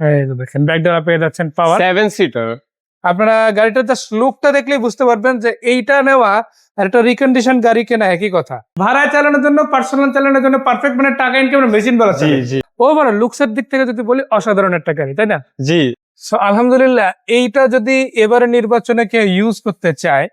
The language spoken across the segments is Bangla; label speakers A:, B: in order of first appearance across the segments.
A: এই যে দেখেন ব্যাকডোরা পেয়ে যাচ্ছেন পাওয়ার
B: সেভেন সিটার
A: আপনারা গাড়িটার জাস্ট লুকটা দেখলেই বুঝতে পারবেন যে এইটা নেওয়া আর একটা রিকন্ডিশন গাড়ি কেনা একই কথা। ভাড়ায় চালানোর জন্য পার্সোনাল চালানোর জন্য পারফেক্ট মানে টাকা ইনকামের মেশিন বলা
B: জি জি।
A: ওভারঅল লুকসের দিক থেকে যদি বলি অসাধারণ একটা গাড়ি তাই না?
B: জি।
A: সো আলহামদুলিল্লাহ এইটা যদি এবারে নির্বাচনে কেউ ইউজ করতে চায়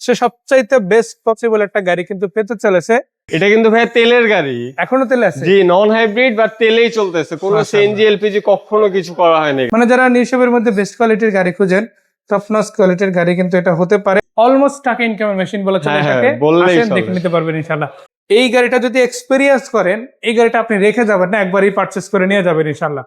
A: সে সবচাইতে বেস্ট পসিবল একটা গাড়ি কিন্তু পেতে চলেছে।
B: এটা কিন্তু ভাই তেলের গাড়ি।
A: এখনও তেলে আছে?
B: জি নন হাইব্রিড বা তেলেই চলতেছে। কোনো সিএনজি এলপিজি কখনো কিছু করা হয়নি।
A: মানে যারা নিঃসবের মধ্যে বেস্ট কোয়ালিটির গাড়ি খুঁজেন টপ নস কোয়ালিটির গাড়ি কিন্তু এটা হতে পারে। অলমোস্ট টাকা ইনকামের মেশিন বলা চলে
B: হ্যাঁ, হ্যাঁ,
A: থাকে আসেন দেখে নিতে পারবেন ইনশাল্লাহ এই গাড়িটা যদি এক্সপেরিয়েন্স করেন এই গাড়িটা আপনি রেখে যাবেন না একবারই পারচেস করে নিয়ে যাবেন ইনশাল্লাহ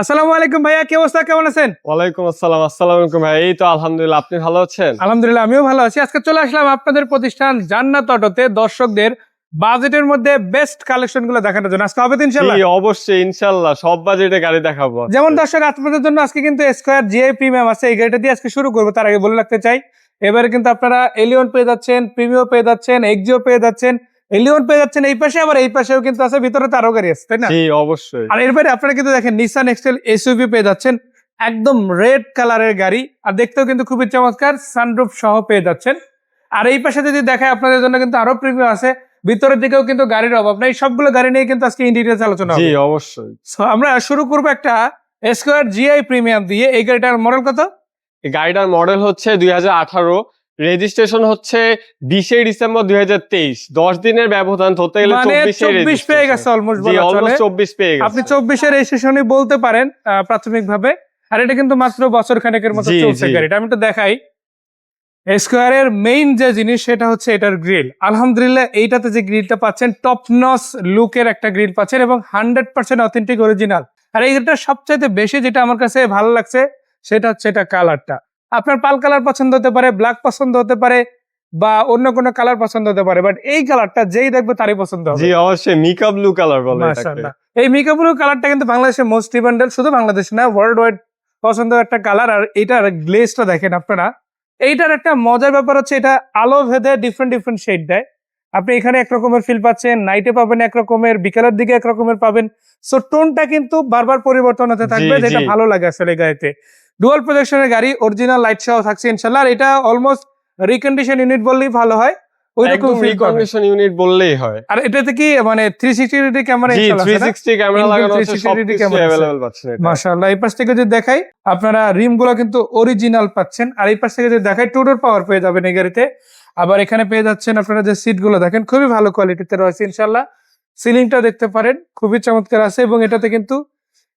A: আসসালামু আলাইকুম ভাইয়া কি অবস্থা? কেমন আছেন?
B: ওয়ালাইকুম আসসালাম আসসালামু আলাইকুম ভাই এই তো আলহামদুলিল্লাহ আপনি ভালো আছেন?
A: আলহামদুলিল্লাহ আমিও ভালো আছি। আজকে চলে আসলাম আপনাদের প্রতিষ্ঠান জান্নাত অটোতে দর্শকদের বাজেটের মধ্যে বেস্ট কালেকশনগুলো দেখানোর জন্য। আজকে হবে ইনশাল্লাহ
B: অবশ্যই ইনশাল্লাহ সব বাজেটে গাড়ি দেখাবো।
A: যেমন দর্শক আপনাদের জন্য আজকে কিন্তু স্কোয়ার জিআই প্রিমিয়াম আছে। এই গাড়িটা দিয়ে আজকে শুরু করব তার আগে বলে রাখতে চাই। এবারে কিন্তু আপনারা এলিয়ন পেয়ে যাচ্ছেন প্রিমিও পেয়ে যাচ্ছেন এক্সিও পেয়ে যাচ্ছেন। এলিয়ন পেয়ে যাচ্ছেন এই পাশে আবার এই পাশেও কিন্তু আছে ভিতরে তো আরও গাড়ি আছে তাই না?
B: জি অবশ্যই।
A: আর এরপরে আপনারা কিন্তু দেখেন নিসান এক্সেল এসইউভি পেয়ে যাচ্ছেন একদম রেড কালারের গাড়ি আর দেখতেও কিন্তু খুবই চমৎকার সানরুফ সহ পেয়ে যাচ্ছেন। আর এই পাশে যদি দেখায় আপনাদের জন্য কিন্তু আরও প্রিমিয়াম আছে ভিতরের দিকেও কিন্তু গাড়ির অভাব নাই সবগুলো গাড়ি নিয়ে কিন্তু আজকে ইন্ডিটেলস আলোচনা
B: জি অবশ্যই।
A: আমরা শুরু করব একটা স্কোয়ার জিআই প্রিমিয়াম দিয়ে এই গাড়িটার মডেল কত?
B: গাড়িটার মডেল হচ্ছে দুই হাজার আঠারো রেজিস্ট্রেশন হচ্ছে বিশে ডিসেম্বর দুই হাজার তেইশ। দশ দিনের ব্যবধান ধরতে গেলে
A: মানে
B: চব্বিশ
A: পেয়ে গেছে অলমোস্ট
B: চব্বিশ পেয়ে গেছে।
A: আপনি চব্বিশের রেজিস্ট্রেশনই বলতে পারেন প্রাথমিক ভাবে আর এটা কিন্তু মাত্র বছর খানেকের মতো চলছে। গাড়িটা। আমি তো দেখাই। স্কোয়ারের মেইন যে জিনিস সেটা হচ্ছে এটার গ্রিল আলহামদুলিল্লাহ এইটাতে যে গ্রিলটা পাচ্ছেন টপ নস লুকের একটা গ্রিল পাচ্ছেন এবং হান্ড্রেড পার্সেন্ট অথেন্টিক অরিজিনাল আর এইটা সবচাইতে বেশি যেটা আমার কাছে ভালো লাগছে সেটা হচ্ছে এটা কালারটা আপনার পাল কালার পছন্দ হতে পারে ব্ল্যাক পছন্দ হতে পারে বা অন্য কোনো কালার পছন্দ হতে পারে বাট এই কালারটা যেই দেখবে তারই পছন্দ হবে।
B: জি অবশ্যই মিকা ব্লু কালার বলে
A: মাশাআল্লাহ। এই মিকাবুলু কালারটা কিন্তু বাংলাদেশের মোস্ট ডিমান্ডেড শুধু বাংলাদেশ না ওয়ার্ল্ড ওয়াইড পছন্দ একটা কালার আর এইটার গ্লেজটা দেখেন আপনারা। এইটার একটা মজার ব্যাপার হচ্ছে এটা আলো ভেদে ডিফারেন্ট ডিফারেন্ট শেড দেয়। আপনি এখানে এক রকমের ফিল পাচ্ছেন নাইটে পাবেন এক রকমের বিকালের দিকে এক রকমের পাবেন। সো টোনটা কিন্তু বারবার পরিবর্তন হতে থাকবে যেটা ভালো লাগে আসলে গাড়িতে ডুয়াল প্রজেকশনের গাড়ি অরিজিনাল লাইট সহ থাকছে ইনশাল্লাহ আর এটা অলমোস্ট রিকন্ডিশন ইউনিট বললেই ভালো হয় ওই রকম
B: একদম
A: ফিল
B: রিকন্ডিশন ইউনিট বললেই হয়
A: আর এটাতে কি মানে থ্রি সিক্সটি ক্যামেরা
B: জি
A: ইনস্টল আছে না?
B: 360 ক্যামেরা
A: Inbuilt
B: লাগানো আছে
A: 360
B: সবকিছু
A: ক্যামেরা আছে।
B: अवेलेबल পাচ্ছেন এটা।
A: মাশাআল্লাহ এই পাশ থেকে যদি দেখাই আপনারা রিম গুলো কিন্তু অরিজিনাল পাচ্ছেন আর এই পাশ থেকে যদি দেখাই টুডোর পাওয়ার পেয়ে যাবেন এই গাড়িতে আবার এখানে পেয়ে যাচ্ছেন আপনারা যে সিট গুলো দেখেন খুবই ভালো কোয়ালিটিতে রয়েছে ইনশাল্লাহ সিলিংটা দেখতে পারেন খুবই চমৎকার আছে এবং এটাতে কিন্তু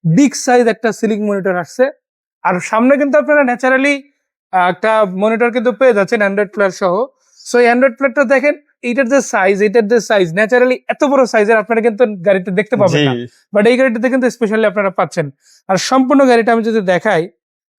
A: বিগ সাইজ একটা সিলিং মনিটর আসছে আর সামনে কিন্তু আপনারা ন্যাচারালি একটা মনিটর কিন্তু পেয়ে যাচ্ছেন অ্যান্ড্রয়েড প্লেয়ার সহ। সো এই অ্যান্ড্রয়েড প্লেয়ারটা দেখেন এইটার যে সাইজ এটার যে সাইজ ন্যাচারালি এত বড় সাইজের আপনারা কিন্তু গাড়িতে দেখতে পাবেন না। বাট এই গাড়িটাতে কিন্তু স্পেশালি আপনারা পাচ্ছেন। আর সম্পূর্ণ গাড়িটা আমি যদি দেখাই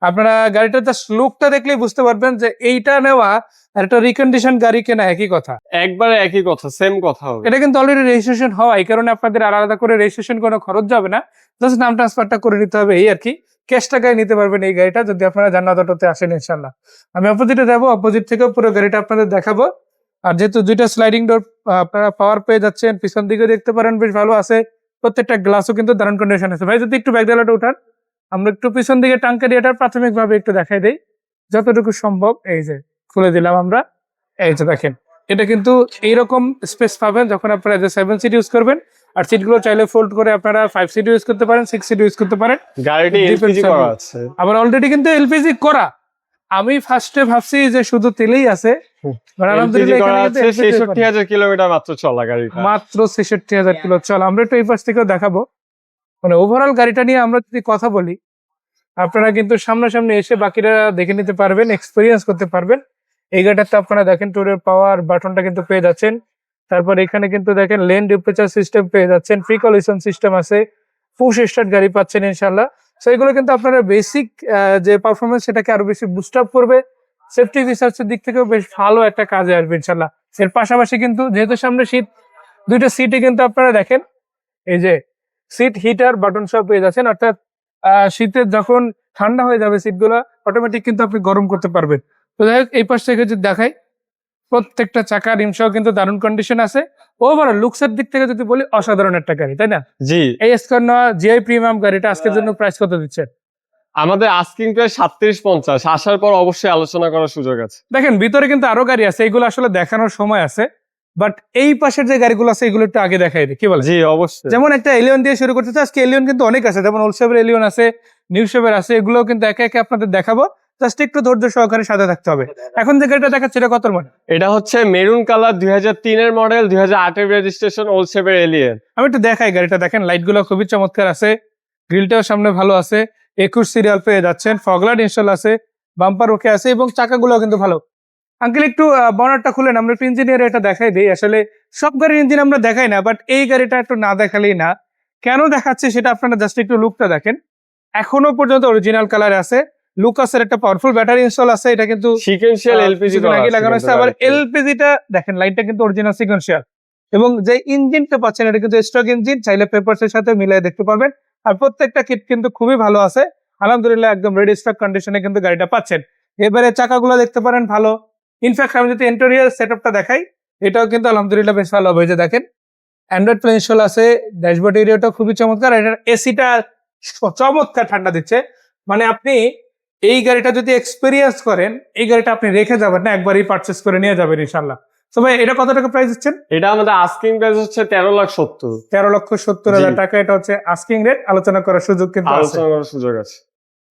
A: আপনারা গাড়িটার জাস্ট লুকটা দেখলেই বুঝতে পারবেন যে এইটা নেওয়া আর একটা রিকন্ডিশন গাড়ি কেনা একই কথা।
B: একবারে একই কথা সেম কথা হবে।
A: এটা কিন্তু অলরেডি রেজিস্ট্রেশন হওয়া এই কারণে আপনাদের আলাদা করে রেজিস্ট্রেশন কোনো খরচ যাবে না। জাস্ট নাম ট্রান্সফারটা করে নিতে হবে এই আর কি। ক্যাশ টাকায় নিতে পারবেন এই গাড়িটা, যদি আপনারা জান্নাত অটোতে আসেন ইনশাল্লাহ আমি অপোজিটে যাব অপোজিট থেকেও পুরো গাড়িটা আপনাদের দেখাবো। আর যেহেতু দুইটা স্লাইডিং ডোর আপনারা পাওয়ার পেয়ে যাচ্ছেন, পিছন দিকে দেখতে পারেন, বেশ ভালো আছে। প্রত্যেকটা গ্লাসও কিন্তু দারুণ কন্ডিশন আছে। ভাই, যদি একটু ব্যাকডালাটা উঠান, আমরা একটু পিছন দিকে টাঙ্কা এটার প্রাথমিকভাবে একটু দেখাই দিই। যতটুকু সম্ভব, এই যে, খুলে দিলাম আমরা। এই যে দেখেন, এটা কিন্তু এইরকম স্পেস পাবেন যখন আপনারা সেভেন সিট ইউজ করবেন। আর সিটগুলো চাইলে ফোল্ড করে আপনারা ফাইভ সিট ইউজ করতে পারেন সিক্স সিট ইউজ করতে পারেন।
B: গাড়িটি এলপিজি করা আছে।
A: আবার অলরেডি কিন্তু এলপিজি করা। আমি ফার্স্টে ভাবছি যে শুধু তেলেই আছে
B: মাত্র
A: ছেষট্টি হাজার কিলো চল। আমরা একটু এই পাশ থেকেও দেখাবো। মানে ওভারঅল গাড়িটা নিয়ে আমরা যদি কথা বলি আপনারা কিন্তু সামনাসামনি এসে বাকিরা দেখে নিতে পারবেন এক্সপিরিয়েন্স করতে পারবেন। এই গাড়িটাতে আপনারা দেখেন টুরের পাওয়ার বাটনটা কিন্তু পেয়ে যাচ্ছেন। তারপর এখানে কিন্তু দেখেন লেন টেম্পারেচার সিস্টেম পেয়ে যাচ্ছেন প্রি কলিশন সিস্টেম আছে পুশ স্টার্ট গাড়ি পাচ্ছেন ইনশাল্লাহ সো এগুলো কিন্তু আপনারা বেসিক যে পারফরমেন্স সেটাকে আরও বেশি বুস্ট আপ করবে। সেফটি রিসার্চের দিক থেকেও বেশ ভালো একটা কাজে আসবে ইনশাল্লাহ এর পাশাপাশি কিন্তু যেহেতু সামনে শীত দুইটা সিটে কিন্তু আপনারা দেখেন এই যে সিট হিটার বাটন সব পেয়ে যাচ্ছেন অর্থাৎ আহ, শীতে যখন ঠান্ডা হয়ে যাবে সিটগুলো অটোমেটিক কিন্তু আপনি গরম করতে পারবেন। তো যাই হোক এই পাশ থেকে যদি দেখাই প্রত্যেকটা চাকা রিম সহ কিন্তু দারুণ কন্ডিশন আছে। ওভারঅল লুকসের দিক থেকে যদি বলি অসাধারণ একটা গাড়ি তাই না?
B: জি।
A: এই স্কর্ন জিআই প্রিমিয়াম গাড়িটা আজকের জন্য প্রাইস কত দিচ্ছে?
B: আমাদের আস্কিং প্রায় সাতত্রিশ পঞ্চাশ আসার পর অবশ্যই আলোচনা করার সুযোগ আছে।
A: দেখেন ভিতরে কিন্তু আরও গাড়ি আছে এইগুলো আসলে দেখানোর সময় আছে বাট এই পাশের যে গাড়িগুলো আছে এগুলো একটু আগে দেখাই দিই কি বলে
B: জি অবশ্যই।
A: যেমন একটা এলিয়ন দিয়ে শুরু করতে চাই আজকে এলিয়ন কিন্তু অনেক আছে যেমন ওল্ড শেপের এলিয়ন আছে নিউ শেপের আছে এগুলো কিন্তু একে একে আপনাদের দেখাবো। জাস্ট একটু ধৈর্য সহকারে সাথে থাকতে হবে। এখন যে গাড়িটা দেখাচ্ছে এটা কত মানে
B: এটা হচ্ছে মেরুন কালার দুই তিনের মডেল দুই হাজার রেজিস্ট্রেশন ওল্ড শেপের এলিয়েন
A: আমি একটু দেখাই গাড়িটা দেখেন লাইটগুলো খুবই চমৎকার আছে। গ্রিলটাও সামনে ভালো আছে। একুশ সিরিয়াল পেয়ে যাচ্ছেন। ফগলার ইনস্টল আছে। বাম্পার ওকে আছে এবং চাকাগুলো কিন্তু ভালো। আঙ্কেল একটু বনারটা খুলেন। আমরা একটু ইঞ্জিনিয়ার এটা দেখাই দিই। আসলে সব গাড়ির ইঞ্জিন আমরা দেখাই না বাট এই গাড়িটা একটু না দেখালেই না। কেন দেখাচ্ছে সেটা আপনারা জাস্ট একটু লুকটা দেখেন। এখনও পর্যন্ত অরিজিনাল কালার আছে। লুকাসের একটা পাওয়ারফুল ব্যাটারি ইনস্টল আছে এটা কিন্তু
B: সিকেন্সিয়াল
A: আহ,
B: এলপিজি
A: লাগানো আছে আবার এলপিজিটা দেখেন লাইনটা কিন্তু অরিজিনাল সিকোয়েন্সিয়াল এবং যে ইঞ্জিনটা পাচ্ছেন এটা কিন্তু স্টক ইঞ্জিন চাইলে পেপারস এর সাথে মিলিয়ে দেখতে পাবেন আর প্রত্যেকটা কিট কিন্তু খুবই ভালো আছে। আলহামদুলিল্লাহ একদম রেডি স্টক কন্ডিশনে কিন্তু গাড়িটা পাচ্ছেন। এবারে চাকাগুলো দেখতে পারেন ভালো। ইনফ্যাক্ট আমি যদি ইন্টেরিয়ার সেটআপটা দেখাই এটাও কিন্তু আলহামদুলিল্লাহ বেশ ভালো হবে। যে দেখেন অ্যান্ড্রয়েড প্লে ইনস্টল আছে ড্যাশবোর্ড এরিয়াটা খুবই চমৎকার। এটার এসিটা চমৎকার ঠান্ডা দিচ্ছে। মানে আপনি এই গাড়িটা যদি এক্সপিরিয়েন্স করেন এই গাড়িটা আপনি রেখে যাবেন না একবারই পারচেস করে নিয়ে যাবেন ইনশাল্লাহ তো ভাই এটা কত টাকা প্রাইস দিচ্ছেন?
B: এটা আমাদের আস্কিং প্রাইস হচ্ছে তেরো লাখ সত্তর।
A: তেরো লক্ষ সত্তর হাজার টাকা এটা হচ্ছে আস্কিং রেট আলোচনা করার সুযোগ কিন্তু আছে।
B: আলোচনা করার সুযোগ আছে।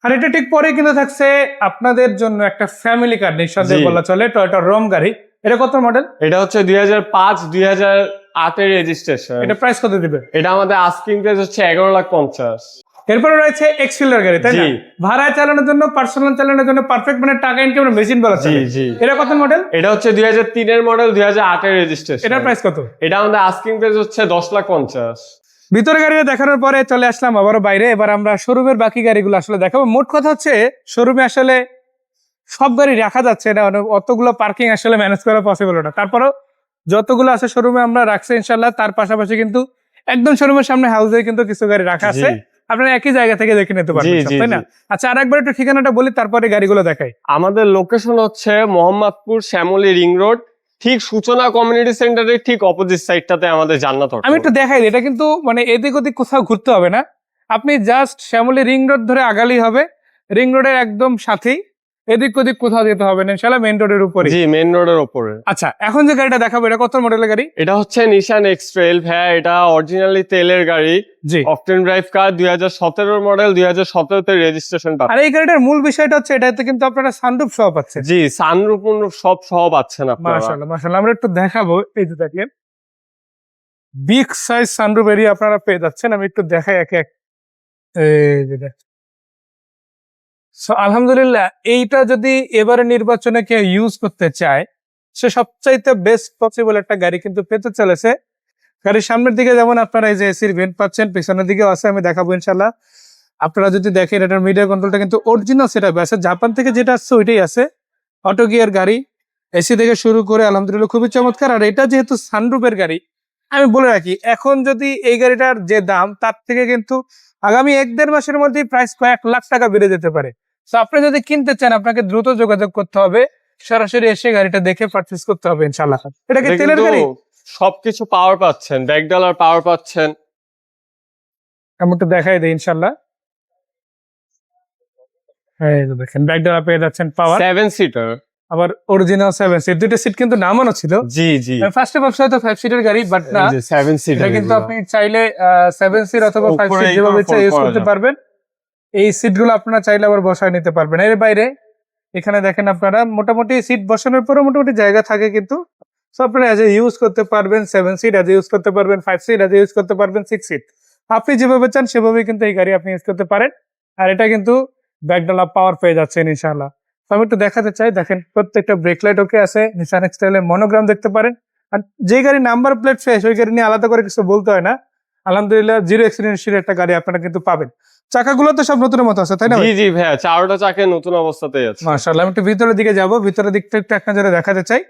A: আর এটা ঠিক পরে কিন্তু থাকছে আপনাদের জন্য একটা ফ্যামিলি কার নিঃসন্দেহে। বলা চলে টয়টা রোম গাড়ি। এটা কত মডেল
B: এটা হচ্ছে দুই হাজার পাঁচ দুই হাজার আটের রেজিস্ট্রেশন
A: এটা প্রাইস কত দিবে?
B: এটা আমাদের আস্কিং প্রাইস হচ্ছে এগারো লাখ পঞ্চাশ।
A: এরপরে রয়েছে এক্সফিল্ডার গাড়ি তাই না?
B: জি।
A: ভাড়ায় চালানোর জন্য পার্সোনাল চালানোর জন্য পারফেক্ট মানে টাকা ইনকামের মেশিন বলা
B: জি জি।
A: এটা কত মডেল
B: এটা হচ্ছে দুই হাজার তিনের মডেল দুই হাজার আটের রেজিস্ট্রেশন
A: এটার প্রাইস কত?
B: এটা আমাদের আস্কিং প্রাইস হচ্ছে দশ লাখ পঞ্চাশ।
A: ভিতরে গাড়িটা দেখানোর পরে চলে আসলাম আবারও বাইরে। এবার আমরা শোরুমের বাকি গাড়িগুলো আসলে দেখাবো। মোট কথা হচ্ছে শোরুমে আসলে সব গাড়ি রাখা যাচ্ছে না। অতগুলো পার্কিং আসলে ম্যানেজ করা পসিবল না। তারপরেও যতগুলো আছে শোরুমে আমরা রাখছি ইনশাল্লাহ তার পাশাপাশি কিন্তু একদম শোরুমের সামনে হাউসে কিন্তু কিছু গাড়ি রাখা আছে। আপনারা একই জায়গা থেকে দেখে নিতে পারবেন তাই না? আচ্ছা আর একবার একটু ঠিকানাটা বলি তারপরে গাড়িগুলো দেখাই।
B: আমাদের লোকেশন হচ্ছে মোহাম্মদপুর শ্যামলী রিং রোড ঠিক সূচনা কমিউনিটি সেন্টারের ঠিক অপোজিট সাইডটাতে আমাদের জান্নাত
A: আমি একটু দেখাই এটা কিন্তু মানে এদিক ওদিক কোথাও ঘুরতে হবে না। আপনি জাস্ট শ্যামলী রিং রোড ধরে আগালি হবে রিং রোডের একদম সাথেই। এদিক ওদিক কোথাও যেতে হবে না ইনশাল্লাহ মেন রোডের উপরে
B: জি মেন রোডের ওপরে
A: আচ্ছা এখন যে গাড়িটা দেখাবো এটা কত মডেলের গাড়ি?
B: এটা হচ্ছে নিশান এক্সট্রেল হ্যাঁ এটা অরিজিনালি তেলের গাড়ি।
A: জি।
B: অকটেন ড্রাইভ কার দুই হাজার সতেরো মডেল দুই হাজার সতেরোতে রেজিস্ট্রেশন
A: আর এই গাড়িটার মূল বিষয়টা হচ্ছে এটাতে কিন্তু আপনারা সানরুফ সহ পাচ্ছেন।
B: জি সানরূপ সব সহ পাচ্ছেন আপনারা।
A: মাশাআল্লাহ মাশাআল্লাহ আমরা একটু দেখাবো। এই যে দেখেন বিগ সাইজ সানরুফ এরিয়া আপনারা পেয়ে যাচ্ছেন। আমি একটু দেখাই একে এক। এই যে দেখ সো আলহামদুলিল্লাহ এইটা যদি এবারে নির্বাচনে কেউ ইউজ করতে চায়, সে সবচাইতে বেস্ট পসিবল একটা গাড়ি কিন্তু পেতে চলেছে। গাড়ির সামনের দিকে যেমন আপনারা এই যে এসির ভেন্ট পাচ্ছেন, পেছনের দিকেও আছে, আমি দেখাবো ইনশাল্লাহ আপনারা যদি দেখেন, এটার মিডিয়া কন্ট্রোলটা কিন্তু অরিজিনাল সেটা আছে। জাপান থেকে যেটা আসছে, ওইটাই আছে। অটো গিয়ার গাড়ি। এসি থেকে শুরু করে আলহামদুলিল্লাহ খুবই চমৎকার। আর এটা যেহেতু সানরুফের গাড়ি, আমি বলে রাখি, এখন যদি এই গাড়িটার যে দাম, তার থেকে কিন্তু আগামী এক দেড় মাসের মধ্যেই প্রাইস কয়েক লাখ টাকা বেড়ে যেতে পারে। তো আপনি যদি কিনতে চান আপনাকে দ্রুত যোগাযোগ করতে হবে। সরাসরি এসে গাড়িটা দেখে পারচেস করতে হবে ইনশাল্লাহ এটা কি তেলের গাড়ি?
B: সবকিছু পাওয়ার পাচ্ছেন ব্যাক ডালার পাওয়ার পাচ্ছেন।
A: আমি একটু দেখাই দিই ইনশাল্লাহ এই দেখেন ব্যাক ডালা পেয়ে যাচ্ছেন পাওয়ার
B: সেভেন সিটার
A: আবার অরিজিনাল সেভেন সিট দুটো সিট কিন্তু নামানো ছিল।
B: জি জি।
A: ফার্স্টে হয়তো ফাইভ সিটের গাড়ি বাট না।
B: সেভেন
A: কিন্তু আপনি চাইলে সেভেন সিট অথবা ফাইভ
B: উপরে
A: সিট যেভাবে ইউজ করতে পারবেন। এই সিটগুলো আপনারা চাইলে আবার বসায় নিতে পারবেন। এর বাইরে, এখানে দেখেন আপনারা, মোটামুটি সিট বসানোর পরে মোটামুটি জায়গা থাকে কিন্তু। সো আপনারা এজ ইউজ করতে পারবেন সেভেন সিট এজ ইউজ করতে পারবেন ফাইভ সিট এজ ইউজ করতে পারবেন সিক্স সিট আপনি যেভাবে চান সেভাবেই কিন্তু এই গাড়ি আপনি ইউজ করতে পারেন। আর এটা কিন্তু ব্যাকডালা পাওয়ার পেয়ে যাচ্ছেন ইনশাআল্লাহ। তো আমি একটু দেখাতে চাই, দেখেন প্রত্যেকটা ব্রেক লাইট ওকে আছে নিশান এক্সটাইলের মনোগ্রাম দেখতে পারেন। আর যে গাড়ি নাম্বার প্লেট ফ্রেশ ওই গাড়ি নিয়ে আলাদা করে কিছু বলতে হয় না। আলহামদুলিল্লাহ জিরো অ্যাক্সিডেন্ট একটা গাড়ি আপনারা কিন্তু পাবেন। চাকাগুলো তো সব নতুনের মতো আছে তাই না
B: জি জি ভাইয়া চারোটা চাকে নতুন অবস্থাতেই আছে।
A: মার্শাল্লাহ আমি একটু ভিতরের দিকে যাব ভিতরের দিকটা একটু এক নজরে দেখাতে চাই।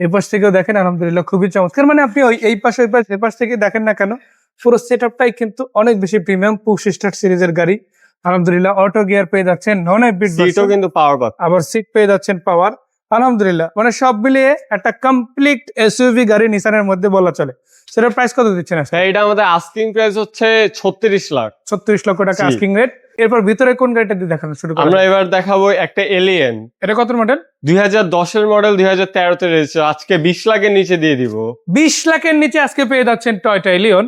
A: এই পাশ থেকেও দেখেন আলহামদুলিল্লাহ খুবই চমৎকার। মানে আপনি ওই এই পাশে ওই পাশ এ পাশ থেকে দেখেন না কেন পুরো সেট আপটাই কিন্তু অনেক বেশি প্রিমিয়াম পুশ স্টার সিরিজের গাড়ি। আলহামদুলিল্লাহ অটো গিয়ার পেয়ে যাচ্ছেন নন হাইব্রিড
B: সিটও কিন্তু পাওয়ার
A: আবার সিট পেয়ে যাচ্ছেন পাওয়ার আলহামদুলিল্লাহ। মানে সব মিলিয়ে একটা কমপ্লিট এসইউভি গাড়ি নিসানের মধ্যে বলা চলে। সেটার প্রাইস কত দিচ্ছেন
B: এটা আমাদের আস্কিং প্রাইস হচ্ছে ছত্রিশ লাখ।
A: ছত্রিশ লক্ষ টাকা। আস্কিং রেট এরপর ভিতরে কোন গাড়িটা দিয়ে দেখানো শুরু করা
B: আমরা এবার দেখাবো একটা এলিয়েন
A: এটা কত মডেল
B: দুই হাজার দশের মডেল দুই হাজার তেরোতে রয়েছে আজকে বিশ লাখের নিচে দিয়ে দিব।
A: বিশ লাখের নিচে আজকে পেয়ে যাচ্ছেন টয়টা এলিয়ন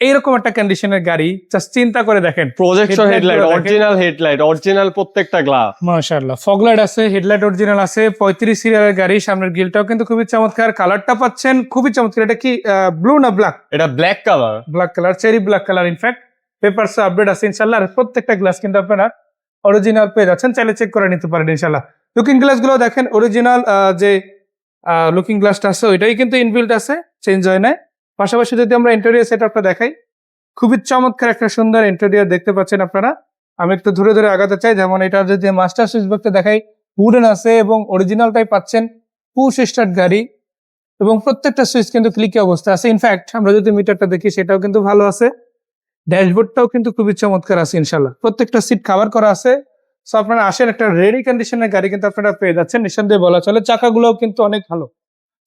A: এইরকম একটা কন্ডিশনের গাড়ি জাস্ট চিন্তা করে দেখেন।
B: Projection
A: headlight
B: original headlight original প্রত্যেকটা গ্লাস
A: মাশাআল্লাহ ফগলাইট আছে হেডলাইট অরিজিনাল আছে পঁয়ত্রিশ সিরিয়ালের গাড়ি সামনের গিলটাও কিন্তু খুবই চমৎকার। কালারটা পাচ্ছেন খুবই চমৎকার। এটা কি ব্লু না ব্ল্যাক
B: এটা black colour
A: black colour cherry black colour in fact papers update আছে ইনশাল্লাহ আর প্রত্যেকটা গ্লাস কিন্তু আপনারা অরিজিনাল পেয়ে যাচ্ছেন চাইলে চেক করে নিতে পারেন ইনশাল্লাহ লুকিং গ্লাসগুলো দেখেন অরিজিনাল যে লুকিং গ্লাসটা আছে ওইটাই কিন্তু ইনবিল্ট আছে চেঞ্জ হয় না পাশাপাশি যদি আমরা ইন্টেরিয়ার সেট আপটা দেখাই, খুবই চমৎকার একটা সুন্দর ইন্টেরিয়ার দেখতে পাচ্ছেন আপনারা। আমি একটু ধরে ধরে আগাতে চাই, যেমন এটা যদি মাস্টার সুইচ দেখাই উডেন আছে এবং অরিজিনালটাই পাচ্ছেন পুশ স্টার্ট গাড়ি এবং প্রত্যেকটা সুইচ কিন্তু ক্লিকে অবস্থা আছে। ইনফ্যাক্ট আমরা যদি মিটারটা দেখি, সেটাও কিন্তু ভালো আছে। ড্যাশবোর্ডটাও কিন্তু খুবই চমৎকার আছে ইনশাল্লাহ প্রত্যেকটা সিট কাভার করা আছে। সো আপনারা আসেন, একটা রেডি কন্ডিশনের গাড়ি কিন্তু আপনারা পেয়ে যাচ্ছেন। নিঃসন্দেহে বলা চলে, চাকাগুলোও কিন্তু অনেক ভালো।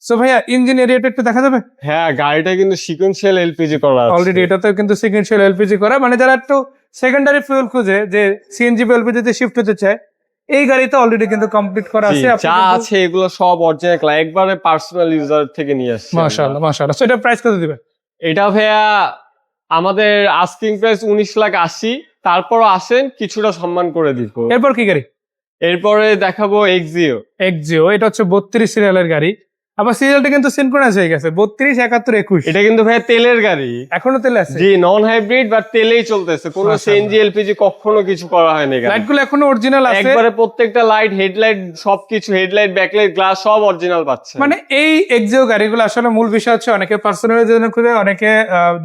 A: সো ভাইয়া ইঞ্জিন এরিয়াটা একটু দেখা যাবে?
B: হ্যাঁ গাড়িটা কিন্তু সিকুয়েন্সিয়াল এলপিজি করা আছে।
A: অলরেডি এটাতেও কিন্তু সিকুয়েন্সিয়াল এলপিজি করা। মানে যারা একটু সেকেন্ডারি ফুয়েল খুঁজে যে সিএনজি এলপিজিতে শিফট হতে চায় এই গাড়িতে অলরেডি কিন্তু কমপ্লিট করা আছে।
B: যা আছে এগুলো সব অরিজিনাল একবারে পার্সোনাল ইউজার থেকে নিয়ে আসছে।
A: মাশাআল্লাহ মাশাআল্লাহ। সো এটা প্রাইস কত দিবেন?
B: এটা ভাইয়া আমাদের আস্কিং প্রাইস উনিশ লাখ আশি। তারপরও আসেন কিছুটা সম্মান করে দিব।
A: এরপর কি গাড়ি?
B: এরপরে দেখাবো এক্সিও
A: এক্সিও এটা হচ্ছে বত্রিশ সিরিয়ালের গাড়ি। আবার সিরিয়ালটা কিন্তু সিনক্রোনাইজ হয়ে গেছে। বত্রিশ একাত্তর একুশ।
B: এটা কিন্তু ভাইয়া তেলের গাড়ি।
A: এখনও তেলে আছে?
B: জি নন হাইব্রিড বাট তেলেই চলতেছে। কোনো। সিএনজি এলপিজি কখনো কিছু করা হয়নি
A: লাইটগুলো এখনও অরিজিনাল আছে।
B: একবারে প্রত্যেকটা লাইট হেডলাইট সবকিছু হেডলাইট ব্যাকলাইট গ্লাস সব অরিজিনাল পাচ্ছে।
A: মানে এই এক্সিও গাড়িগুলো আসলে মূল বিষয় হচ্ছে অনেকে পার্সোনালের জন্য খুঁজে অনেকে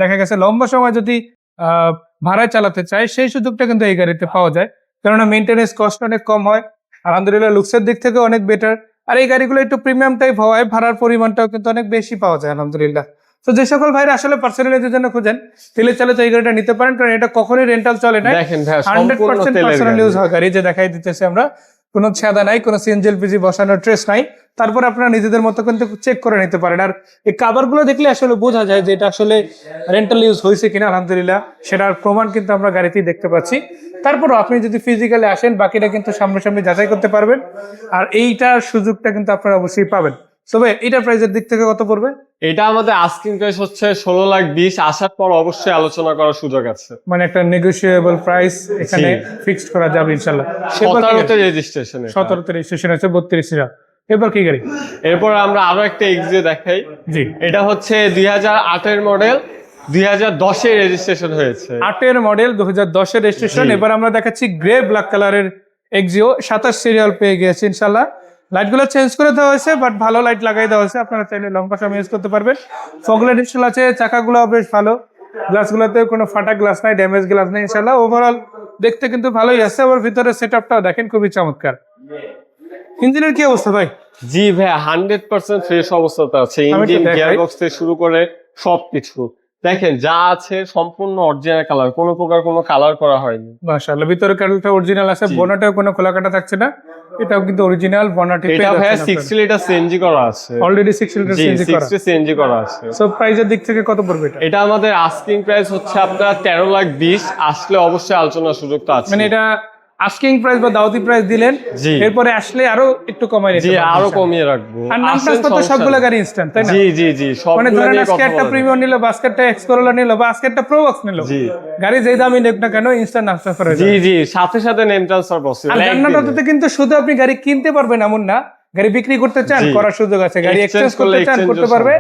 A: দেখা গেছে লম্বা সময় যদি আহ, ভাড়ায় চালাতে চায় সেই সুযোগটা কিন্তু এই গাড়িতে পাওয়া যায়। কেননা মেনটেনেন্স কস্ট অনেক কম হয়। আলহামদুলিল্লাহ লুকসের দিক থেকে অনেক বেটার আর এই গাড়িগুলো একটু প্রিমিয়াম টাইপ হওয়ায় ভাড়ার পরিমাণটাও কিন্তু অনেক বেশি পাওয়া যায় আলহামদুলিল্লাহ। তো যে সকল ভাইরা আসলে পার্সোনালিটির জন্য খুঁজেন তেলে তো এই গাড়িটা নিতে পারেন কারণ এটা কখনোই রেন্টাল চলে না। হান্ড্রেড পার্সেন্ট পার্সোনাল
B: গাড়ি।
A: ইউজ হয় গাড়ি যে দেখাই দিতেছে আমরা কোনো ছাদা নাই কোনো সিএনজেল পিজি বসানোর ট্রেস নাই। তারপর আপনারা নিজেদের মতো কিন্তু চেক করে নিতে পারেন। আর এই কাভারগুলো দেখলে আসলে বোঝা যায় যে এটা আসলে রেন্টাল ইউজ হয়েছে কিনা আলহামদুলিল্লাহ। সেটার প্রমাণ কিন্তু আমরা গাড়িতেই দেখতে পাচ্ছি। তারপরও আপনি যদি ফিজিক্যালি আসেন বাকিটা কিন্তু সামনাসামনি যাচাই করতে পারবেন। আর এইটার সুযোগটা কিন্তু আপনারা অবশ্যই পাবেন। তবে এটার প্রাইসের দিক থেকে কত পড়বে?
B: এটা আমাদের আস্কিং প্রাইস হচ্ছে ষোলো লাখ বিশ। আসার পর অবশ্যই আলোচনা করার সুযোগ আছে।
A: মানে একটা নেগোসিয়েবল প্রাইস এখানে ফিক্সড করা যাবে ইনশাল্লাহ এরপর কি
B: সতেরোতে
A: গাড়ি? সতেরোতে রেজিস্ট্রেশন আছে বত্রিশ হাজার। এরপর কি গাড়ি?
B: এরপর আমরা আরও একটা এক্সিও দেখাই।
A: জি।
B: এটা হচ্ছে দুই হাজার আটের মডেল দুই হাজার দশে রেজিস্ট্রেশন হয়েছে।
A: আটের মডেল দু হাজার দশের রেজিস্ট্রেশন এবার আমরা দেখাচ্ছি গ্রে ব্ল্যাক কালারের এক্সিও সাতাশ সিরিয়াল পেয়ে গেছে ইনশাল্লাহ লাইটগুলো চেঞ্জ করে দেওয়া হয়েছে বাট ভালো লাইট লাগাই দেওয়া হয়েছে। আপনারা চাইলে লম্বা সময় ইউজ করতে পারবেন। ফগলাইট ইনস্টল আছে চাকাগুলো বেশ ভালো। গ্লাসগুলোতে কোনো ফাটা গ্লাস নাই ড্যামেজ গ্লাস নাই ইনশাল্লাহ ওভারঅল দেখতে কিন্তু ভালোই আছে আবার ভিতরে সেট আপটাও দেখেন খুবই চমৎকার। ইঞ্জিনের কি অবস্থা ভাই?
B: জি ভাই হান্ড্রেড পার্সেন্ট ফ্রেশ অবস্থাতে আছে। ইঞ্জিন। গিয়ারবক্স থেকে শুরু করে সবকিছু। দেখেন যা আছে সম্পূর্ণ অরিজিনাল কালার কোনো প্রকার কোনো কালার করা হয়নি।
A: মাশাআল্লাহ ভিতরে ক্যাডেলটা অরিজিনাল আছে। বোনাটেও কোনো খোলাকাটা থাকছে না। এটাও কিন্তু অরিজিনাল বোনাটে
B: এটা ভাইয়া সিক্সটি লিটার সিএনজি করা আছে।
A: অলরেডি সিক্স লিটার
B: জি
A: সিএনজি করা।
B: সিক্সটি সিএনজি করা আছে।
A: সো প্রাইজের দিক থেকে কত পড়বে এটা?
B: এটা আমাদের আস্কিং প্রাইস হচ্ছে আপনার তেরো লাখ বিশ। আসলে অবশ্যই আলোচনার সুযোগ তো আছে
A: মানে এটা আস্কিং প্রাইস বা দাওতি প্রাইস দিলেন এরপরে আসলে আরও একটু কমাই নিতে পারবেন, আরও
B: কমিয়ে রাখব।
A: আর নাম তো সবগুলো। গাড়ি ইনস্ট্যান্ট তাই না?
B: জি জি জি
A: মানে
B: সবগুলো
A: ধরেন আজকে একটা প্রিমিয়াম নিল বাস্কেটটা এক্স করোলা নিল বা আজকেরটা প্রো বক্স নিল গাড়ি যেই দামই নেক না কেন ইনস্ট্যান্ট নাম ট্রান্সফার হয়ে
B: জি জি সাথে সাথে নেম ট্রান্সফার পসিবল
A: আর জান্নাটাতে কিন্তু শুধু আপনি গাড়ি কিনতে পারবেন এমন না গাড়ি বিক্রি করতে চান করার সুযোগ আছে গাড়ি এক্সচেঞ্জ করতে চান করতে পারবে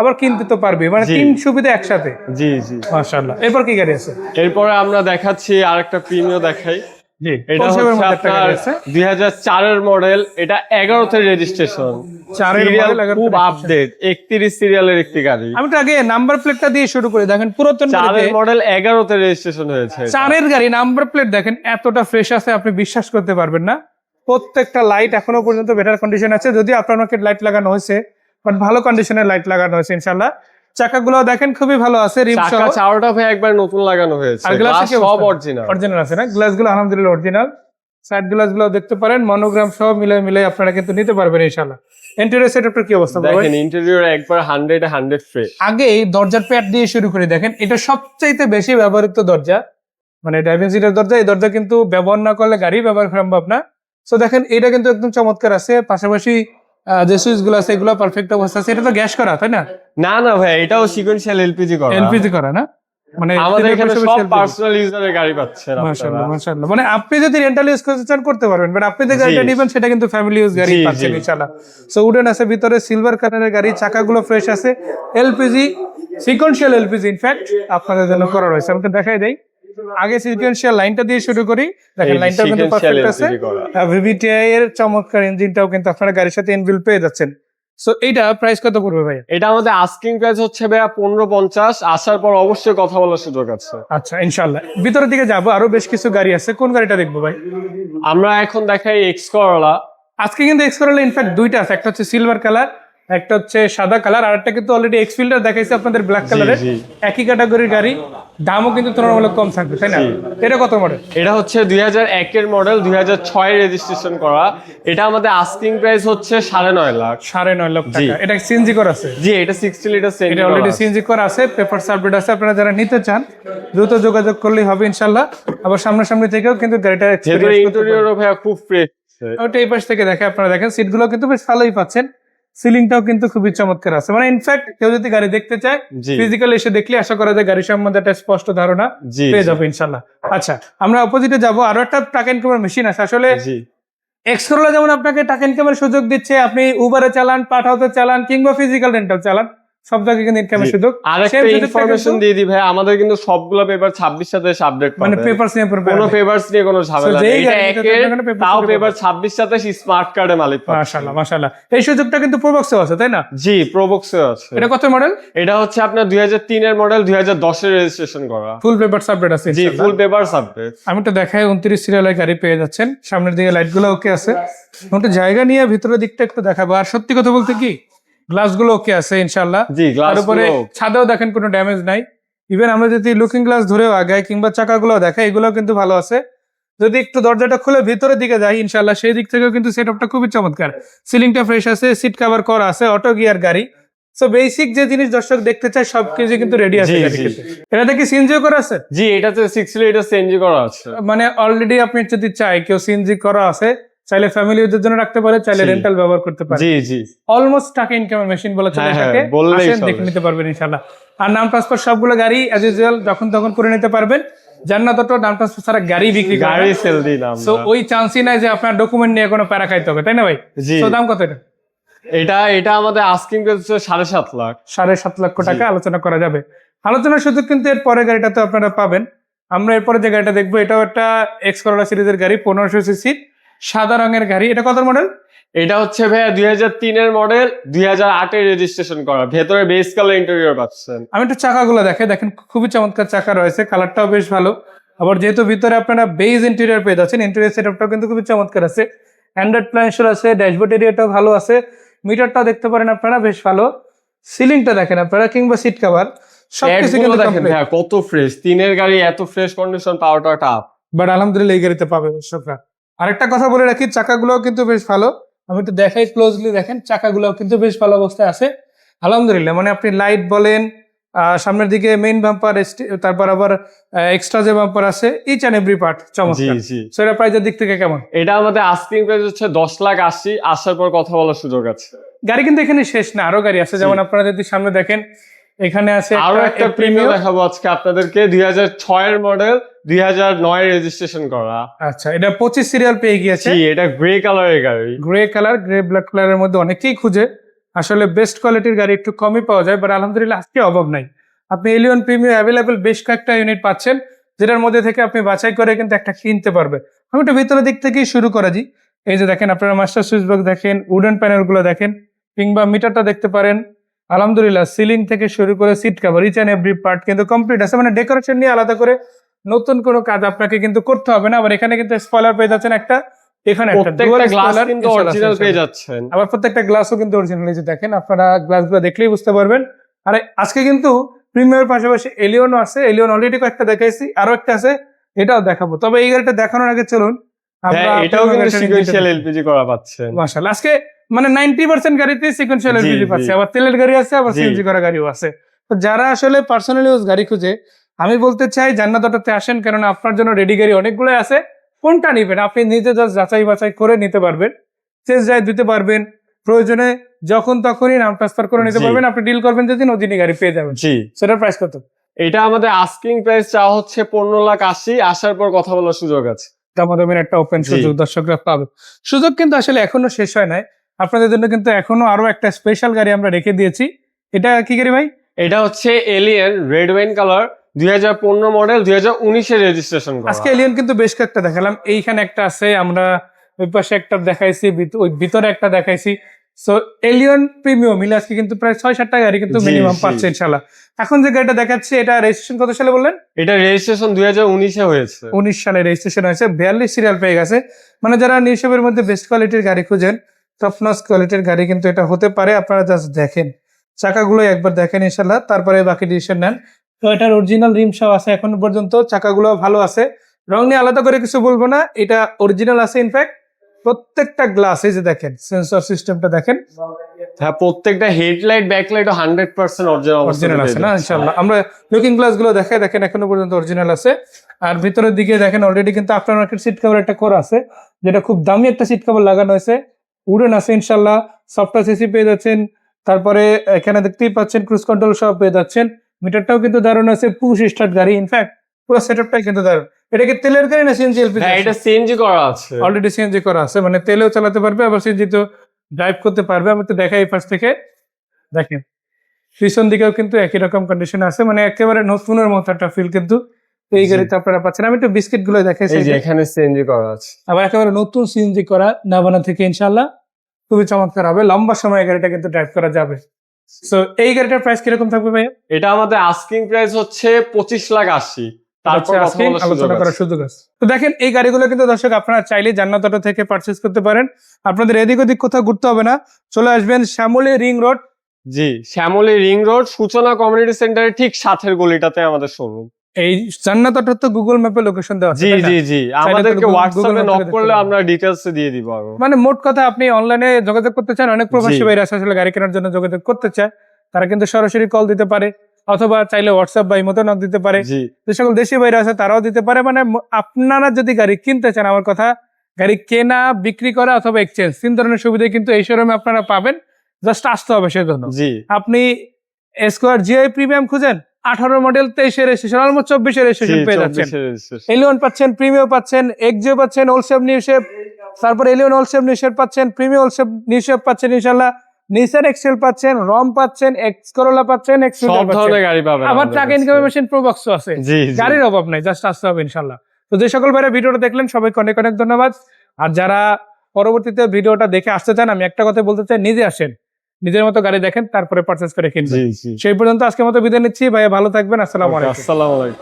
A: আবার কিনতে তো পারবে মানে তিন সুবিধা একসাথে।
B: জি জি।
A: মাশাআল্লাহ। এরপর কি গাড়ি আছে?
B: এরপরে আমরা দেখাচ্ছি আরেকটা প্রিমিয় দেখাই।
A: জি
B: এটা হচ্ছে মডেল এটা রেজিস্ট্রেশন খুব আপডেট সিরিয়ালের একটি গাড়ি।
A: আমি তো আগে নাম্বার প্লেটটা দিয়ে শুরু করি দেখেন পুরাতন
B: মডেল রেজিস্ট্রেশন হয়েছে
A: গাড়ি নাম্বার প্লেট দেখেন এতটা ফ্রেশ আছে আপনি বিশ্বাস করতে পারবেন না। প্রত্যেকটা লাইট এখনও পর্যন্ত বেটার কন্ডিশন আছে। যদি আপনার মার্কেট লাইট লাগানো হয়েছে বাট ভালো কন্ডিশনের লাইট লাগানো হয়েছে ইনশাল্লাহ চাকাগুলো দেখেন খুবই ভালো আছে রিম সহ।
B: চাকা চারোটা ভাই একবার নতুন লাগানো হয়েছে।
A: আর গ্লাস
B: সব অরিজিনাল
A: অরিজিনাল আছে না? গ্লাসগুলো আলহামদুলিল্লাহ অরিজিনাল সাইড গ্লাসগুলো দেখতে পারেন মনোগ্রাম সব মিলাই মিলাই আপনারা কিন্তু নিতে পারবেন ইনশাল্লাহ ইন্টেরিয়র সেটআপটার কি অবস্থা
B: দেখেন ইন্টেরিয়র একবার হান্ড্রেড হান্ড্রেড ফ্রেশ
A: আগে এই দরজার প্যাড দিয়ে শুরু করে দেখেন এটা সবচাইতে বেশি ব্যবহৃত দরজা। মানে ড্রাইভিং সিটের দরজা এই দরজা কিন্তু ব্যবহার না করলে গাড়ি ব্যবহার সম্ভব না। সো দেখেন এটা কিন্তু একদম চমৎকার আছে। পাশাপাশি যে আছে এগুলো পারফেক্ট অবস্থা আছে। এটা তো গ্যাস করা তাই না?
B: না না ভাই এটাও সিকোয়েন্সিয়াল এলপিজি করা।
A: এলপিজি করা না? মানে
B: আমাদের এখানে সব পার্সোনাল ইউজারের গাড়ি পাচ্ছেন
A: মাশাআল্লাহ মাশাআল্লাহ। মানে আপনি যদি রেন্টাল ইউজ করতে চান করতে পারবেন। বাট আপনি যে গাড়িটা নেবেন সেটা কিন্তু ফ্যামিলি ইউজ গাড়ি পাচ্ছেন ইনশাআল্লাহ। সো উডেন আছে ভিতরে সিলভার কালারের গাড়ি চাকাগুলো ফ্রেশ আছে। এলপিজি সিকোয়েন্সিয়াল এলপিজি ইনফ্যাক্ট আপনাদের জন্য করা রয়েছে। আমাকে দেখাই দেই। আগে সিকোয়েন্সিয়াল লাইনটা দিয়ে শুরু করি। দেখেন লাইনটাও কিন্তু পারফেক্ট আছে। ভিভিটিআই এর চমৎকার ইঞ্জিনটাও কিন্তু আপনারা গাড়ির সাথে ইনবিল পেয়ে যাচ্ছেন। সো এইটা প্রাইস কত পড়বে ভাই
B: এটা আমাদের আস্কিং প্রাইস হচ্ছে ভাইয়া পনেরো পঞ্চাশ। আসার পর অবশ্যই কথা বলার সুযোগ আছে।
A: আচ্ছা ইনশাআল্লাহ। ভিতরের দিকে যাব। আরও বেশ কিছু গাড়ি আছে। কোন গাড়িটা দেখব ভাই?
B: আমরা এখন দেখাই এক্স করলা
A: আজকে কিন্তু এক্স করলে ইনফ্যাক্ট দুইটা আছে। একটা হচ্ছে সিলভার কালার একটা হচ্ছে সাদা কালার আর একটা কিন্তু অলরেডি এক্স ফিল্টার দেখাইছে আপনাদের ব্ল্যাক কালারের একই ক্যাটাগরির গাড়ি দামও কিন্তু তুলনামূলক কম থাকবে তাই না? এটা কত মডেল
B: এটা হচ্ছে দুই হাজার একের মডেল দুই হাজার ছয় রেজিস্ট্রেশন করা। এটা আমাদের আস্কিং প্রাইস হচ্ছে সাড়ে নয় লাখ।
A: সাড়ে নয় লক্ষ টাকা। এটা সিএনজি করা আছে?
B: জি এটা সিক্সটি লিটার সেন্ট
A: এটা অলরেডি সিএনজি করা আছে পেপার সার্ভিস আছে আপনারা যারা নিতে চান দ্রুত যোগাযোগ করলেই হবে ইনশাল্লাহ আবার সামনাসামনি থেকেও কিন্তু গাড়িটা
B: যেহেতু
A: করতে পারবেন।
B: ইন্টেরিয়র খুব ফ্রেশ
A: ওটা এই পাশ থেকে দেখে আপনারা দেখেন সিটগুলো কিন্তু বেশ ভালোই পাচ্ছেন। সিলিংটাও কিন্তু খুবই চমৎকার আছে। মানে ইনফ্যাক্ট কেউ যদি গাড়ি দেখতে চায় ফিজিক্যাল এসে দেখলে আশা করা যায় গাড়ি সম্বন্ধে একটা স্পষ্ট ধারণা পেয়ে যাব ইনশাল্লাহ। আচ্ছা আমরা অপোজিটে যাব। আরও একটা ট্রাক এন্ড কেমার মেশিন আছে। আসলে
B: এক্সরোলা
A: এক্সকোলা যেমন আপনাকে টাকা ইনকামের সুযোগ দিচ্ছে আপনি উবারে চালান পাঠাওতে চালান কিংবা ফিজিক্যাল রেন্টাল চালান সব জায়গায় কিন্তু ইনকামের সুযোগ। Same
B: ইনফরমেশন দিয়ে দিই ভাই আমাদের কিন্তু সবগুলো পেপার ছাব্বিশ সাথে আপডেট
A: মানে পেপার নিয়ে
B: কোনো পেপারস নিয়ে কোনো ঝামেলা নেই। এটা
A: papers
B: তাও পেপার
A: পারবেন।
B: ছাব্বিশ সাথে স্মার্ট কার্ডে মালিক পাচ্ছে।
A: মাশাল্লাহ মাশাল্লাহ এই সুযোগটা কিন্তু প্রবক্সেও আছে তাই না?
B: জি প্রবক্সে আছে।
A: এটা কত মডেল
B: এটা হচ্ছে আপনার দুই হাজার তিনের মডেল দুই হাজার দশের রেজিস্ট্রেশন করা।
A: ফুল পেপার সাবজেক্ট আছে
B: জি ফুল পেপার সাবজেক্ট
A: আমি তো দেখাই উনত্রিশ সিরিয়ালের গাড়ি পেয়ে যাচ্ছেন। সামনের দিকে লাইটগুলো ওকে আছে একটু জায়গা নিয়ে ভিতরের দিকটা একটু দেখাবো। আর সত্যি কথা বলতে কি গ্লাসগুলো ওকে আছে ইনশাল্লাহ
B: জি
A: তার উপরে ছাদেও দেখেন কোনো ড্যামেজ নাই। ইভেন আমরা যদি লুকিং গ্লাস ধরেও আগাই কিংবা চাকাগুলো দেখাই এগুলো কিন্তু ভালো আছে। যদি একটু দরজাটা খুলে ভিতরের দিকে যাই ইনশাল্লাহ সেই দিক থেকেও কিন্তু সেট আপটা খুবই চমৎকার। সিলিংটা ফ্রেশ আছে সিট কভার করা আছে অটো গিয়ার গাড়ি। সো বেসিক যে জিনিস দর্শক দেখতে চায় সব কিছু কিন্তু রেডি আছে। এটাতে কি সিএনজিও করা আছে?
B: জি এটাতে সিক্স লিটার সিএনজি করা আছে।
A: মানে অলরেডি আপনি যদি চাই কেউ সিএনজি করা আছে চাইলে ফ্যামিলি ইউজের জন্য রাখতে পারে চাইলে। রেন্টাল ব্যবহার করতে পারে।
B: জি জি।
A: অলমোস্ট টাকা ইনকামের মেশিন বলে চলে
B: হ্যাঁ, হ্যাঁ,
A: থাকে আসেন দেখে নিতে পারবেন ইনশাল্লাহ আর নাম ট্রান্সফার সবগুলো গাড়ি অ্যাজ ইউজুয়াল যখন তখন করে নিতে পারবেন। জান্নাত অটো নাম ট্রান্সফার ছাড়া গাড়ি বিক্রি করে।
B: গাড়ি সেল দিই না
A: সো ওই চান্সই নাই যে আপনার ডকুমেন্ট নিয়ে কোনো প্যারা খাইতে হবে তাই না ভাই?
B: জি।
A: তো দাম কত এটা?
B: এটা এটা আমাদের আস্কিং হচ্ছে সাড়ে সাত লাখ।
A: সাড়ে সাত লক্ষ টাকা আলোচনা করা যাবে। আলোচনার সুযোগ কিন্তু এর পরে গাড়িটা তো আপনারা পাবেন। আমরা এরপরে যে গাড়িটা দেখব এটাও একটা এক্স করোলা সিরিজের গাড়ি পনেরোশো সিসি সাদা রঙের গাড়ি এটা কত মডেল
B: এটা হচ্ছে ভাইয়া দুই হাজার তিনের মডেল দুই হাজার আটের রেজিস্ট্রেশন করা। ভেতরে বেস কালার ইন্টেরিয়র পাচ্ছেন।
A: আমি একটু চাকাগুলো দেখে দেখেন খুবই চমৎকার চাকা রয়েছে কালারটাও বেশ ভালো। আবার যেহেতু ভিতরে আপনারা বেজ ইন্টেরিয়র পেয়ে যাচ্ছেন ইন্টেরিয়র সেটআপটাও কিন্তু খুবই চমৎকার আছে। অ্যান্ড্রয়েড প্ল্যান্সর আছে ড্যাশবোর্ড এরিয়াটাও ভালো আছে। মিটারটাও দেখতে পারেন আপনারা বেশ ভালো। সিলিংটা দেখেন আপনারা কিংবা সিট কভার সবকিছু কিন্তু
B: দেখেন কত ফ্রেশ তিনের গাড়ি এত ফ্রেশ কন্ডিশন পাওয়াটা টাফ
A: বাট আলহামদুলিল্লাহ এই গাড়িতে পাবে দর্শকরা। আরেকটা কথা বলে রাখি চাকাগুলোও কিন্তু বেশ ভালো। আমি একটু দেখাই ক্লোজলি দেখেন চাকাগুলোও কিন্তু বেশ ভালো অবস্থায় আছে। আলহামদুলিল্লাহ মানে আপনি লাইট বলেন সামনের দিকে মেইন বাম্পার তারপর আবার এক্সট্রা যে বাম্পার আছে ইচ অ্যান্ড এভরি পার্ট চমৎকার। সেটা প্রাইজের দিক থেকে কেমন?
B: এটা আমাদের আস্কিং প্রাইস হচ্ছে দশ লাখ আশি আসার পর কথা বলার সুযোগ আছে।
A: গাড়ি কিন্তু এখানে শেষ না আরও গাড়ি আছে। যেমন আপনারা যদি সামনে দেখেন এখানে আছে
B: আরও একটা প্রিমিয়াম দেখাবো আজকে আপনাদেরকে দুই হাজার ছয়ের মডেল দুই হাজার নয় রেজিস্ট্রেশন করা।
A: আচ্ছা এটা পঁচিশ সিরিয়াল পেয়ে গিয়েছে।
B: এটা গ্রে কালারের গাড়ি।
A: গ্রে কালার গ্রে ব্ল্যাক কালারের মধ্যে অনেকেই খুঁজে। আসলে বেস্ট কোয়ালিটির গাড়ি একটু কমই পাওয়া যায় বাট আলহামদুলিল্লাহ আজকে অভাব নাই। আপনি এলিয়ন প্রিমিয়াম অ্যাভেলেবেল বেশ কয়েকটা ইউনিট পাচ্ছেন যেটার মধ্যে থেকে আপনি বাছাই করে কিন্তু একটা কিনতে পারবে। আমি একটু ভিতরের দিক থেকেই শুরু করা যাই এই যে দেখেন আপনারা মাস্টার সুইচ বক্স দেখেন উডেন প্যানেলগুলো দেখেন কিংবা মিটারটা দেখতে পারেন। আলহামদুলিল্লাহ সিলিং থেকে শুরু করে seat cover each and every part কিন্তু কমপ্লিট আছে। মানে ডেকোরেশন নিয়ে আলাদা করে নতুন কোনো কাজ আপনাকে কিন্তু করতে হবে না আবার এখানে কিন্তু স্পয়লার পেয়ে যাচ্ছেন একটা এখানে একটা
B: গ্লাস কিন্তু অরিজিনাল পেয়ে যাচ্ছেন।
A: আবার প্রত্যেকটা গ্লাসও কিন্তু অরিজিনাল এই যে দেখেন আপনারা গ্লাসগুলো দেখলেই বুঝতে পারবেন। আর আজকে কিন্তু প্রিমিয়ার পাশাপাশি এলিয়নও আছে এলিয়ন অলরেডি কয়েকটা দেখাইছি আরও একটা আছে এটাও দেখাবো। তবে এই গাড়িটা দেখানোর আগে চলুন
B: হ্যাঁ এটাও কিন্তু সিকুয়েন্সিয়াল এলপিজি করা পাচ্ছেন।
A: মাশাআল্লাহ আজকে মানে নাইনটি পার্সেন্ট গাড়িতে সিকুয়েন্সিয়াল এলপিজি। পাচ্ছে আবার তেলের গাড়ি আছে আবার
B: জি।
A: সিএনজি করা গাড়িও আছে। তো যারা আসলে পার্সোনাল ইউজ গাড়ি খুঁজে আমি বলতে চাই জান্নাত অটোতে আসেন কেননা আপনার জন্য রেডি গাড়ি অনেকগুলো আছে। কোনটা নিবেন? আপনি নিজে জাস্ট যাচাই বাছাই করে নিতে পারবেন। চেঞ্জ ড্রাইভ দিতে পারবেন। প্রয়োজনে যখন তখনই নাম ট্রান্সফার করে নিতে পারবেন। আপনি ডিল করবেন যেদিন ওদিনই গাড়ি পেয়ে যাবেন।
B: জি।
A: সেটার প্রাইস কত?
B: এটা আমাদের আস্কিং প্রাইস চাওয়া হচ্ছে পনেরো লাখ আশি। আসার পর কথা বলার সুযোগ আছে।
A: দামাদামের একটা ওপেন সুযোগ দর্শকরা পাবে। সুযোগ কিন্তু আসলে এখনও শেষ হয় নাই। আপনাদের জন্য কিন্তু এখনও আরও একটা স্পেশাল গাড়ি আমরা রেখে দিয়েছি। এটা কি গাড়ি ভাই?
B: এটা হচ্ছে এলিয়েন রেড ওয়াইন কালার দুই হাজার পনেরো মডেল দুই হাজার উনিশের রেজিস্ট্রেশন
A: আজকে এলিয়ন কিন্তু বেশ কয়েকটা দেখালাম। এইখানে একটা আছে আমরা ওই পাশে একটা দেখাইছি ওই ভিতরে একটা দেখাইছি। সো এলিয়ন প্রিমিয়াম মিলে আজকে কিন্তু প্রায় ছয় সাতটা গাড়ি কিন্তু মিনিমাম পাচ্ছে ইনশাল্লাহ এখন যে গাড়িটা দেখাচ্ছে এটা রেজিস্ট্রেশন কত সালে বললেন?
B: এটা রেজিস্ট্রেশন দুই হাজার উনিশে হয়েছে।
A: উনিশ সালে রেজিস্ট্রেশন হয়েছে। বিয়াল্লিশ সিরিয়াল পেয়ে গেছে। মানে যারা নিঃসবের মধ্যে বেস্ট কোয়ালিটির গাড়ি খুঁজেন টপ নস কোয়ালিটির গাড়ি কিন্তু এটা হতে পারে। আপনারা জাস্ট দেখেন। চাকাগুলো একবার দেখেন ইনশাল্লাহ তারপরে বাকি ডিসিশন নেন। তো এটার অরিজিনাল রিম সহ আছে এখনও পর্যন্ত চাকাগুলো ভালো আছে। রং নিয়ে আলাদা করে কিছু বলব না এটা অরিজিনাল আছে ইনফ্যাক্ট প্রত্যেকটা গ্লাস এই যে দেখেন সেন্সর সিস্টেমটা দেখেন।
B: হ্যাঁ প্রত্যেকটা headlight backlight hundred percent original
A: original আছে না? ইনশাল্লাহ আমরা লুকিং গ্লাসগুলো দেখাই দেখেন এখনও পর্যন্ত অরিজিনাল আছে। আর ভিতরের দিকে দেখেন অলরেডি কিন্তু আফটার মার্কেট সিট কভার একটা করা আছে যেটা খুব দামি একটা সিট কভার লাগানো হয়েছে। উডেন আছে ইনশাল্লাহ সফটওয়্যার সিসি পেয়ে যাচ্ছেন। তারপরে এখানে দেখতেই পাচ্ছেন ক্রুজ কন্ট্রোল সব পেয়ে যাচ্ছেন। মিটারটাও কিন্তু দারুণ আছে পুশ স্টার্ট গাড়ি ইনফ্যাক্ট পুরো সেটআপটাই কিন্তু দারুণ। এটা কি তেলের গাড়ি না সিএনজি এলপিজি
B: হ্যাঁ এটা সিএনজি করা আছে।
A: অলরেডি সিএনজি করা আছে মানে তেলেও চালাতে পারবে আবার সিএনজি তো ড্রাইভ করতে পারবে। আমি তো দেখাই পাশ থেকে। দেখেন পিছন দিকেও কিন্তু একই রকম কন্ডিশন আছে মানে একেবারে নতুনের মতো একটা ফিল কিন্তু এই। গাড়িতে আপনারা পাচ্ছেন। আমি একটু বিস্কিটগুলো দেখাইছি
B: এই যে এখানে সিএনজি করা আছে।
A: আবার একেবারে নতুন সিএনজি করা নাবানা থেকে ইনশাল্লাহ খুবই চমৎকার হবে। লম্বা সময় গাড়িটা কিন্তু ড্রাইভ করা যাবে। তো এই গাড়িটার প্রাইস কীরকম থাকবে ভাই
B: এটা আমাদের আস্কিং প্রাইস হচ্ছে পঁচিশ লাখ আশি। সুযোগ
A: আলোচনা করার সুযোগ আছে। তো দেখেন এই গাড়িগুলো কিন্তু দর্শক আপনারা চাইলে জান্নাত অটো থেকে পারচেস করতে পারেন। আপনাদের এদিক ওদিক কোথাও ঘুরতে হবে না। চলে আসবেন শ্যামলী রিং রোড।
B: জি Shyamoli ring road Suchona community সেন্টারের ঠিক সাথের গলিটাতে আমাদের শোরুম
A: এই তো গুগল ম্যাপে লোকেশন দেওয়া আছে
B: জি জি জি। আমাদেরকে হোয়াটসঅ্যাপে নক করলে আমরা ডিটেলস দিয়ে দিব
A: মানে মোট কথা আপনি অনলাইনে যোগাযোগ করতে চান অনেক প্রবাসী ভাইরা আসলে গাড়ি কেনার জন্য যোগাযোগ করতে চায়। তারা কিন্তু সরাসরি কল দিতে পারে অথবা চাইলে হোয়াটসঅ্যাপ বা ইমোতে নক দিতে পারে। যে সকল দেশি ভাইরা আছে তারাও দিতে পারে। মানে আপনারা যদি গাড়ি কিনতে চান আমার কথা গাড়ি কেনা বিক্রি করা অথবা এক্সচেঞ্জ তিন ধরনের সুবিধা কিন্তু এই শোরুমে আপনারা পাবেন। জাস্ট আসতে হবে সেজন্য। আপনি স্কোয়ার জিআই প্রিমিয়াম খুঁজেন আঠারো মডেল তেইশের রেজিস্ট্রেশন অলমোস্ট চব্বিশের রেজিস্ট্রেশন পেয়ে যাচ্ছেন। এলিয়ন পাচ্ছেন প্রিমিয়াম পাচ্ছেন এক্সিও পাচ্ছেন ওলসেপ নিউশেপ তারপর এলিয়ন ওলসেপ নিউশেপ পাচ্ছেন প্রিমিয়াম ওলসেপ নিউশেপ পাচ্ছেন ইনশাল্লাহ নিসান এক্সেল পাচ্ছেন রম পাচ্ছেন এক্স করোলা পাচ্ছেন এক্স
B: সব ধরনের গাড়ি পাবেন
A: আবার ট্রাক
B: কাছে।
A: ইনকাম মেশিন প্রো আছে। গাড়ির অভাব নাই জাস্ট আসতে হবে ইনশাল্লাহ তো যে সকল ভাইরা ভিডিওটা দেখলেন সবাইকে অনেক অনেক ধন্যবাদ। আর যারা পরবর্তীতে ভিডিওটা দেখে আসতে চান আমি একটা কথা বলতে চাই নিজে আসেন। নিজের মতো গাড়ি দেখেন তারপরে পারচেস করে কিনবেন। সেই পর্যন্ত আজকের মতো বিদায় নিচ্ছি। ভাইয়া ভালো থাকবেন। আসসালামু
B: আসসালাম
A: আলাইকুম।
B: আসসালামু আলাইকুম।